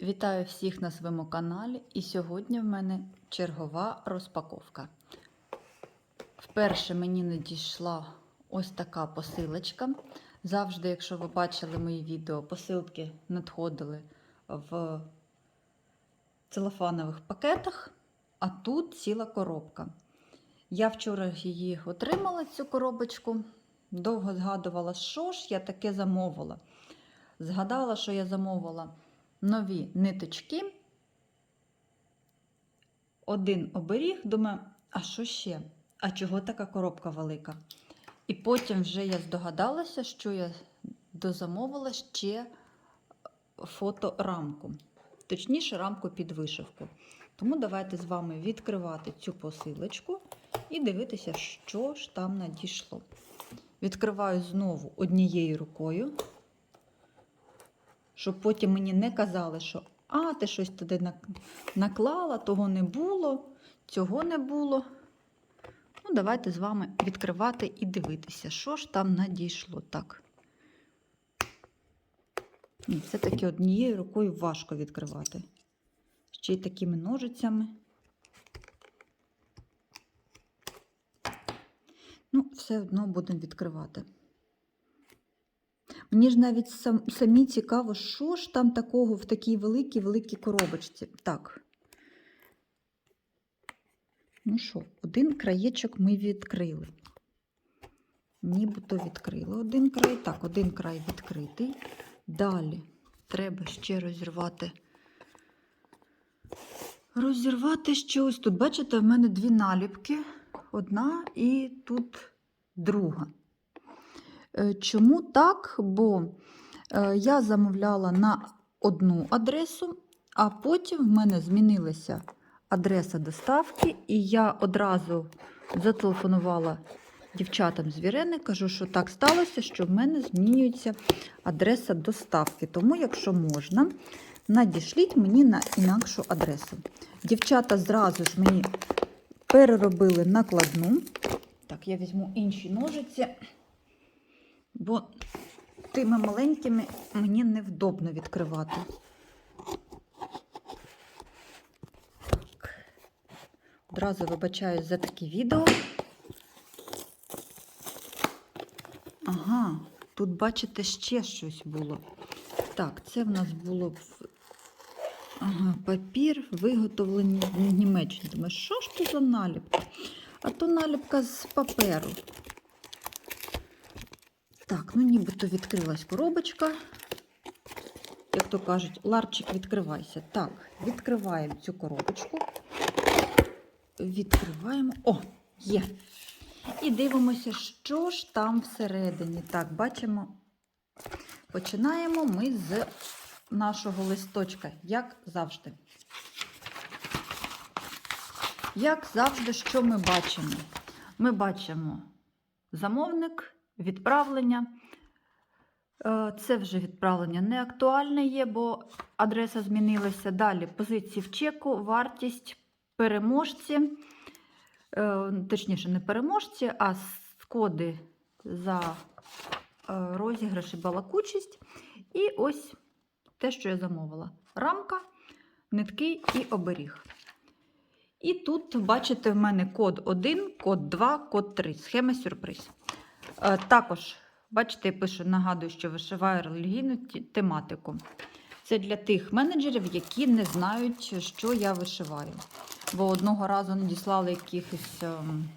Вітаю всіх на своєму каналі, і сьогодні в мене чергова розпаковка. Вперше мені надійшла ось така посилочка. Завжди, якщо ви бачили мої відео, посилки надходили в целофанових пакетах, а тут ціла коробка. Я вчора її отримала, цю коробочку. Довго згадувала, що ж я таке замовила. Згадала, що я замовила нові ниточки, один оберіг. Думаю, а що ще? А чого така коробка велика? І потім вже я здогадалася, що я дозамовила ще фоторамку, точніше, рамку під вишивку. Тому давайте з вами відкривати цю посилочку і дивитися, що ж там надійшло. Відкриваю знову однією рукою щоб потім мені не казали, що а, ти щось туди наклала, того не було, цього не було. Ну, давайте з вами відкривати і дивитися, що ж там надійшло. Так. Ні, все-таки однією рукою важко відкривати. Ще й такими ножицями. Ну, все одно будемо відкривати. Мені ж навіть сам, самі цікаво, що ж там такого в такій великій великій коробочці. Так. Ну що, один краєчок ми відкрили. Нібито відкрили один край. Так, один край відкритий. Далі треба ще розірвати. Розірвати ще ось тут. Бачите, в мене дві наліпки. Одна і тут друга. Е, Чому так? Бо е, я замовляла на одну адресу, а потім в мене змінилася адреса доставки, і я одразу зателефонувала дівчатам з Вірени, кажу, що так сталося, що в мене змінюється адреса доставки. Тому, якщо можна, надішліть мені на інакшу адресу. Дівчата зразу ж мені переробили накладну. Так, я візьму інші ножиці бо тими маленькими мені невдобно відкривати. Так. Одразу вибачаюсь за таке відео. Ага, тут, бачите, ще щось було. Так, це в нас було в- ага, папір, виготовлений в Німеччині. Думаю, що ж це за наліпка? А то наліпка з паперу. Ну нібито відкрилась коробочка. Як то кажуть, ларчик, відкривайся. Так, відкриваємо цю коробочку. Відкриваємо. О, є. І дивимося, що ж там всередині. Так, бачимо. Починаємо ми з нашого листочка, як завжди. Як завжди, що ми бачимо? Ми бачимо замовник, відправлення. Е, Це вже відправлення не актуальне є, бо адреса змінилася. Далі позиції в чеку, вартість, переможці, е, точніше, не переможці, а коди за е, розіграш і балакучість. І ось те, що я замовила: рамка, нитки і оберіг. І тут, бачите, в мене код 1, код 2, код 3. Схема сюрприз. Також, бачите, я пишу, нагадую, що вишиваю релігійну тематику. Це для тих менеджерів, які не знають, що я вишиваю. Бо одного разу надіслали якихось, ем,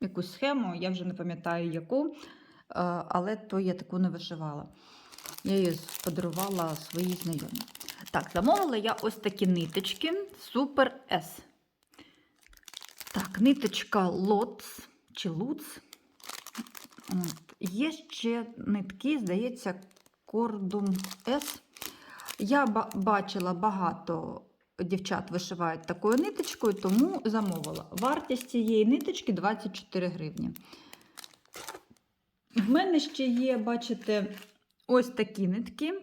якусь схему, я вже не пам'ятаю яку, е, але то я таку не вишивала. Я її подарувала своїй знайомій. Так, замовила я ось такі ниточки Super S. Так, ниточка Лоц чи Луц. Є ще нитки, здається, Кордум S. Я бачила багато дівчат вишивають такою ниточкою, тому замовила. Вартість цієї ниточки 24 гривні. В мене ще є, бачите, ось такі нитки.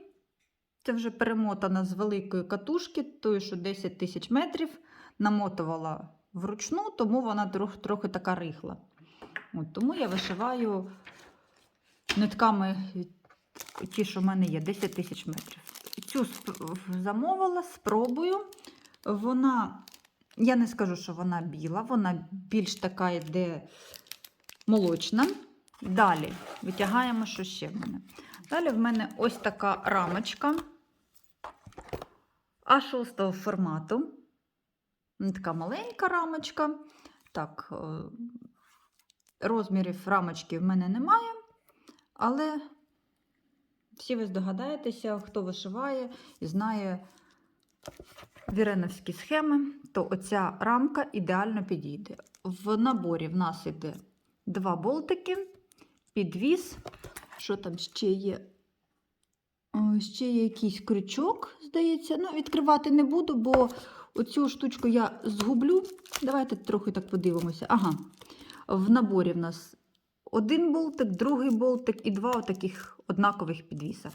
Це вже перемотана з великої катушки, тою, що 10 тисяч метрів. Намотувала вручну, тому вона трохи, трохи така рихла. От, тому я вишиваю нитками ті, що в мене є, 10 тисяч метрів. цю замовила, спробую. Вона, я не скажу, що вона біла, вона більш така йде молочна. Далі витягаємо, що ще в мене. Далі в мене ось така рамочка А6 формату. Така маленька рамочка. Так, е, розмірів рамочки в мене немає, але всі ви здогадаєтеся, хто вишиває і знає віреновські схеми, то оця рамка ідеально підійде. В наборі в нас іде два болтики, підвіз. Що там ще є? Ще є якийсь крючок, здається. Ну, відкривати не буду, бо оцю штучку я згублю. Давайте трохи так подивимося. Ага. В наборі в нас один болтик, другий болтик і два таких однакових підвіса.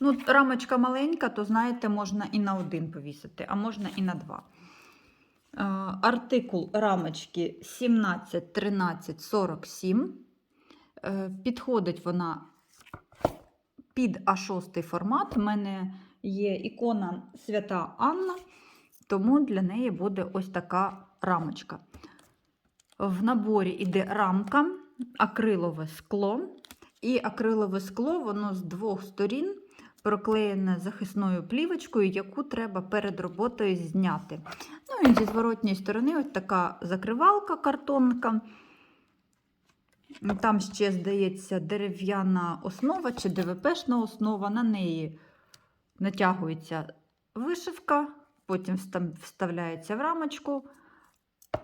Ну, рамочка маленька, то знаєте, можна і на один повісити, а можна і на два. Е, Артикул рамочки 17 13 47. Е, Підходить вона під А6 формат. У мене є ікона Свята Анна, тому для неї буде ось така рамочка. В наборі йде рамка, акрилове скло. І акрилове скло, воно з двох сторін проклеєне захисною плівочкою, яку треба перед роботою зняти. Ну і зі зворотньої сторони ось така закривалка картонка. Там ще, здається, дерев'яна основа чи ДВПшна основа. На неї натягується вишивка, потім вставляється в рамочку.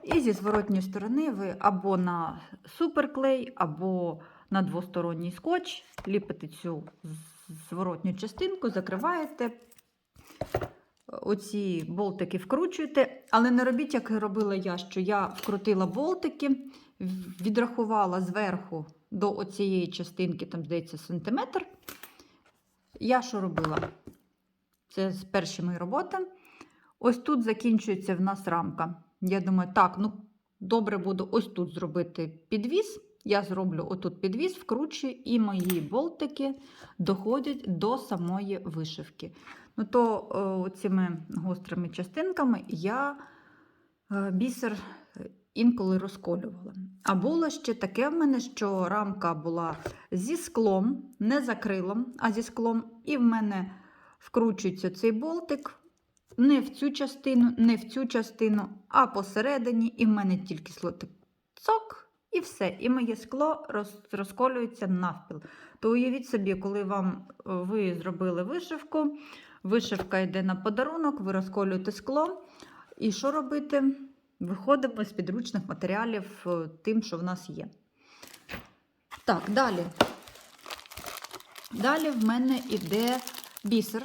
І зі зворотньої сторони ви або на суперклей, або на двосторонній скотч ліпите цю зворотню частинку, закриваєте. Оці болтики вкручуєте, але не робіть, як робила я, що я вкрутила болтики, відрахувала зверху до оцієї частинки, там, здається, сантиметр. Я що робила? Це з перші мої роботи. Ось тут закінчується в нас рамка. Я думаю, так, ну добре буду ось тут зробити підвіз. Я зроблю отут підвіз, вкручую, і мої болтики доходять до самої вишивки. Ну, то е, цими гострими частинками я е, бісер е, інколи розколювала. А було ще таке в мене, що рамка була зі склом, не з акрилом, а зі склом. І в мене вкручується цей болтик не в цю частину, не в цю частину, а посередині, і в мене тільки слотик цок, і все. І моє скло роз, розколюється навпіл. То уявіть собі, коли вам е, ви зробили вишивку, вишивка йде на подарунок, ви розколюєте скло. І що робити? Виходимо з підручних матеріалів е, тим, що в нас є. Так, далі. Далі в мене йде бісер.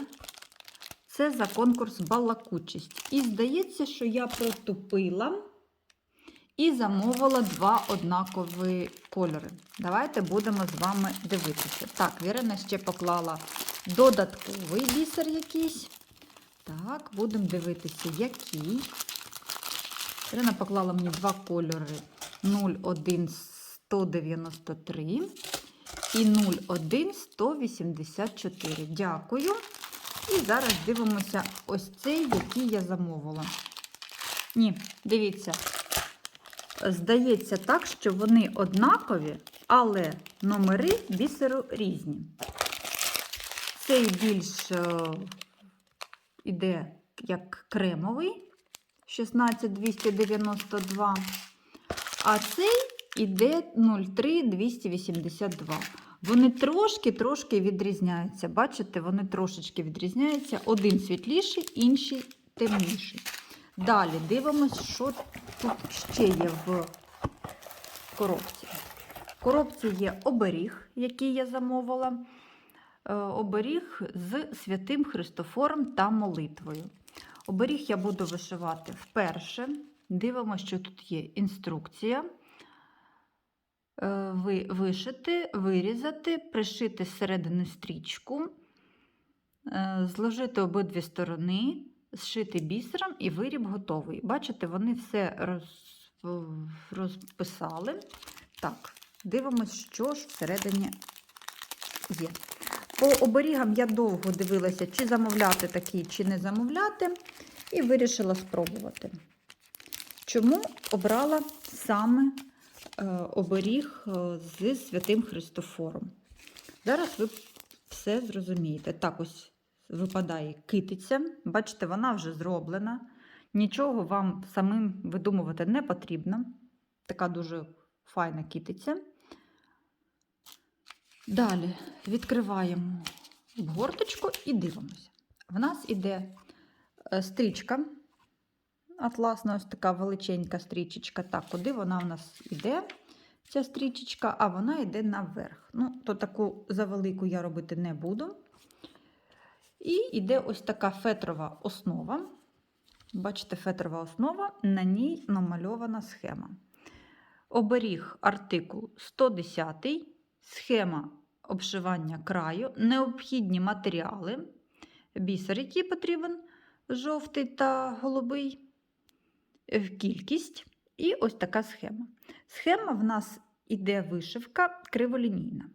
Це за конкурс балакучість. І здається, що я протупила і замовила два однакові кольори. Давайте будемо з вами дивитися. Так, Вірина ще поклала додатковий бісер якийсь. Так, будемо дивитися, який. Ірина поклала мені два кольори 01 193 і 01 184. Дякую. І зараз дивимося ось цей, який я замовила. Ні, дивіться. Здається так, що вони однакові, але номери бісеру різні. Цей більш е, іде як кремовий 16292, а цей іде 03282. Вони трошки-трошки відрізняються. Бачите, вони трошечки відрізняються. Один світліший, інший темніший. Далі дивимось, що тут ще є в коробці. В коробці є оберіг, який я замовила. Е, Оберіг з святим Христофором та молитвою. Оберіг я буду вишивати вперше. Дивимося, що тут є інструкція. Е, ви вишити, вирізати, пришити зсередини стрічку, е, зложити обидві сторони, зшити бісером і виріб готовий. Бачите, вони все роз, розписали. Так, дивимось, що ж всередині є. По оберігам я довго дивилася, чи замовляти такі, чи не замовляти, і вирішила спробувати. Чому обрала саме оберіг е, з святим Христофором? Зараз ви все зрозумієте. Так ось випадає китиця. Бачите, вона вже зроблена. Нічого вам самим видумувати не потрібно. Така дуже файна китиця. Далі відкриваємо обгорточку і дивимося. В нас іде е, стрічка. Атласна, ось така величенька стрічечка. Так, куди вона в нас іде? Ця стрічечка, а вона йде наверх. Ну, то таку завелику я робити не буду. І йде ось така фетрова основа. Бачите, фетрова основа, на ній намальована схема. Оберіг артикул 110, схема обшивання краю, необхідні матеріали, бісер, який потрібен, жовтий та голубий, в кількість. І ось така схема. Схема в нас іде вишивка криволінійна.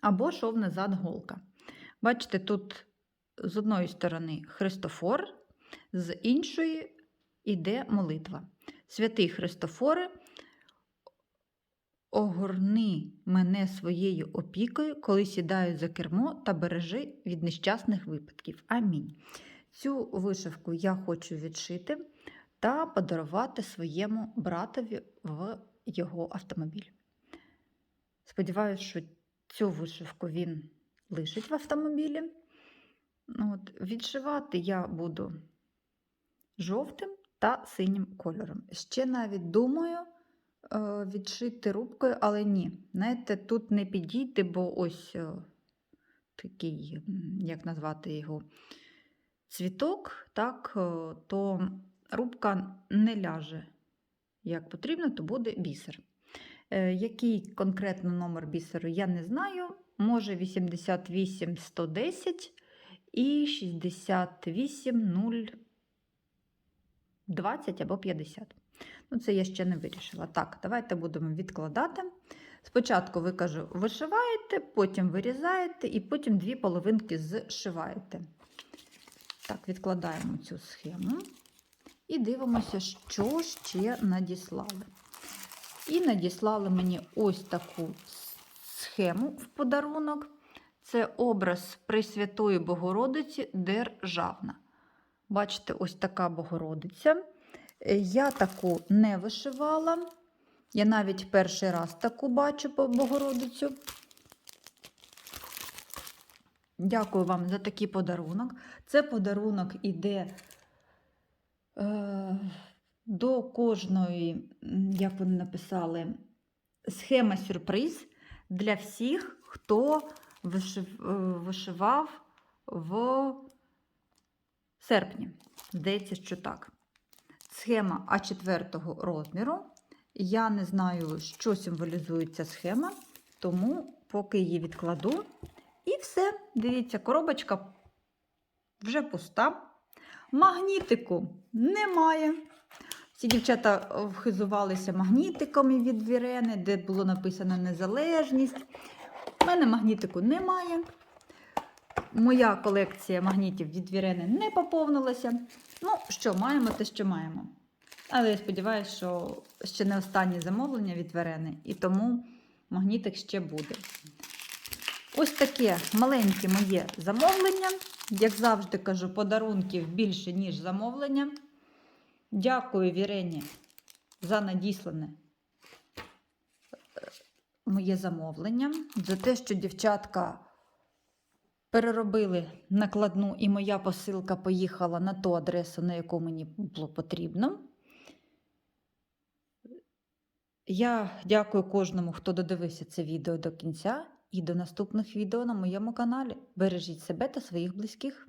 Або шовний зад голка. Бачите, тут з одної сторони Христофор, з іншої іде молитва. Святий Христофоре, огорни мене своєю опікою, коли сідаю за кермо та бережи від нещасних випадків. Амінь. Цю вишивку я хочу відшити та подарувати своєму братові в його автомобіль. Сподіваюсь, що цю вишивку він лишить в автомобілі. Ну, От, Відшивати я буду жовтим та синім кольором. Ще навіть думаю е, відшити рубкою, але ні. Знаєте, тут не підійти, бо ось е, такий, як назвати його, цвіток, так, е, то рубка не ляже як потрібно, то буде бісер. Е, Який конкретно номер бісеру, я не знаю. Може 88 110 і 68 0 20 або 50. Ну, це я ще не вирішила. Так, давайте будемо відкладати. Спочатку ви кажу, вишиваєте, потім вирізаєте, і потім дві половинки зшиваєте. Так, відкладаємо цю схему. І дивимося, що ще надіслали. І надіслали мені ось таку схему в подарунок. Це образ Пресвятої Богородиці Державна. Бачите, ось така Богородиця. Я таку не вишивала. Я навіть перший раз таку бачу по Богородицю. Дякую вам за такий подарунок. Це подарунок іде до кожної, як вони написали, схема сюрприз для всіх, хто е, вишивав в серпні. Здається, що так. Схема А4 розміру. Я не знаю, що символізує ця схема, тому поки її відкладу. І все, дивіться, коробочка вже пуста. Магнітику немає. Ці дівчата вхизувалися магнітиками від Вірени, де було написано незалежність. У мене магнітику немає. Моя колекція магнітів від Вірени не поповнилася. Ну, що, маємо те, що маємо. Але я сподіваюся, що ще не останнє замовлення від Вірени, і тому магнітик ще буде. Ось таке маленьке моє замовлення. Як завжди кажу, подарунків більше, ніж замовлення. Дякую Вірені за надіслане моє замовлення, за те, що дівчатка переробили накладну, і моя посилка поїхала на ту адресу, на яку мені було потрібно. Я дякую кожному, хто додивився це відео до кінця, і до наступних відео на моєму каналі. Бережіть себе та своїх близьких.